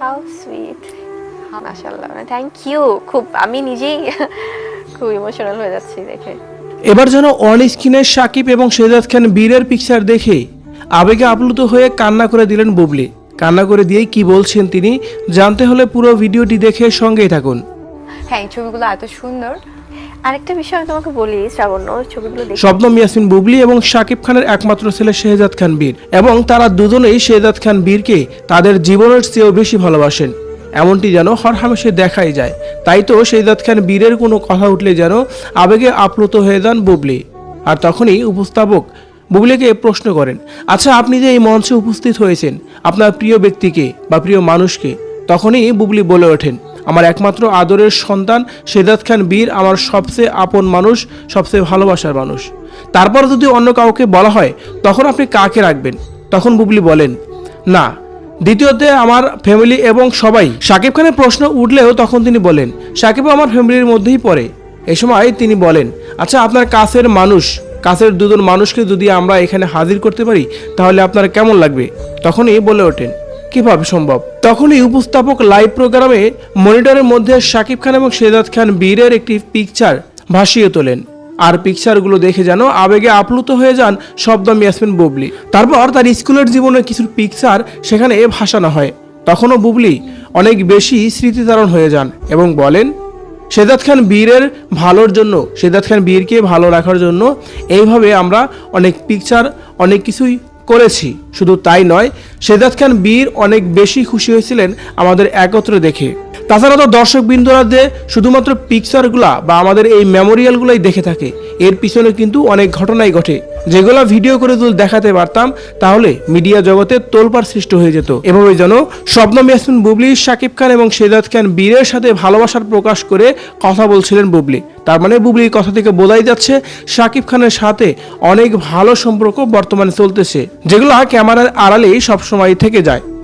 How sweet মাশাল্লাহ thank you খুব আমি নিজেই খুব ইমোশনাল হয়ে যাচ্ছি দেখে। এবার যেন অন স্ক্রিনের সাকিব এবং শেজাদ খান বীরের পিকচার দেখে আবেগে আপ্লুত হয়ে কান্না করে দিলেন বুবলি। কান্না করে দিয়েই কি বলছেন তিনি জানতে হলে পুরো ভিডিওটি দেখে সঙ্গেই থাকুন। হ্যাঁ এই ছবিগুলো এত সুন্দর। আরেকটা বিষয় আমি তোমাকে বলি, শ্রাবণ্য, ছবিগুলো দেখে। শবনম ইয়াসমিন বুবলি এবং শাকিব খানের একমাত্র ছেলে শেহজাদ খান বীর। এবং তারা দুজনেই শেহজাদ খান বীরকে তাদের জীবনের চেয়েও বেশি ভালোবাসেন। এমনটি যেন হরহামেশে দেখাই যায়। তাই তো শেহজাদ খান বীরের কোনো কথা উঠলে যেন আবেগে আপ্লুত হয়ে যান বুবলি। আর তখনই উপস্থাপক বুবলিকে প্রশ্ন করেন আচ্ছা আপনি যে এই মঞ্চে উপস্থিত হয়েছেন, আপনার প্রিয় ব্যক্তিকে বা প্রিয় মানুষকে? তখনই বুবলি বলে ওঠেন আমার একমাত্র আদরের সন্তান শেদাত খান বীর আমার সবচেয়ে আপন মানুষ, সবচেয়ে ভালোবাসার মানুষ। তারপর যদি অন্য কাউকে বলা হয়, তখন আপনি কাকে রাখবেন? তখন বুবলি বলেন, না। দ্বিতীয়তে আমার ফ্যামিলি এবং সবাই। সাকিব খানের প্রশ্ন উঠলেও তখন তিনি বলেন, সাকিবও আমার ফ্যামিলির মধ্যেই পড়ে। এ সময় তিনি বলেন আচ্ছা আপনার কাছের মানুষ, কাছের দুজন মানুষকে যদি আমরা এখানে হাজির করতে পারি, তাহলে আপনার কেমন লাগবে? তখনই বলে ওঠেন কীভাবে সম্ভব? তখনই উপস্থাপক লাইভ প্রোগ্রামে মনিটরের মধ্যে শাকিব খান এবং শেজাদ খান বীরের একটি পিকচার ভাসিয়ে তোলেন। আর পিকচারগুলো দেখে যেন আবেগে আপ্লুত হয়ে যান শব্দম ইয়াসমিন বুবলি। তারপর তার স্কুলের জীবনের কিছু পিকচার সেখানে ভাসানো হয়। তখনও বুবলি অনেক বেশি স্মৃতিধারণ হয়ে যান এবং বলেন শেদাত খান বীরের ভালোর জন্য শেদাত খান বীরকে ভালো রাখার জন্য এইভাবে আমরা অনেক পিকচার অনেক কিছুই করেছি। শুধু তাই নয় শেজাদ খান বীর অনেক বেশি খুশি হয়েছিলেন আমাদের একত্রে দেখে। তাছাড়া তো দর্শক বিন্দুরা যে শুধুমাত্র পিকচারগুলা বা আমাদের এই মেমোরিয়ালগুলাই দেখে থাকে, এর পিছনে কিন্তু অনেক ঘটনাই ঘটে। যেগুলো ভিডিও করে তুল দেখাতে পারতাম, তাহলে মিডিয়া জগতে তোলপাড় সৃষ্টি হয়ে যেত। এভাবে যেন শবনম ইয়াসমিন বুবলি, শাকিব খান এবং শেজাদ খান বীরের সাথে ভালোবাসার প্রকাশ করে কথা বলছিলেন বুবলি। তার মানে বুবলির কথা থেকে বোঝাই যাচ্ছে, শাকিব খানের সাথে অনেক ভালো সম্পর্ক বর্তমানে চলতেছে, যেগুলো ক্যামেরার আড়ালেই সবসময় থেকে যায়।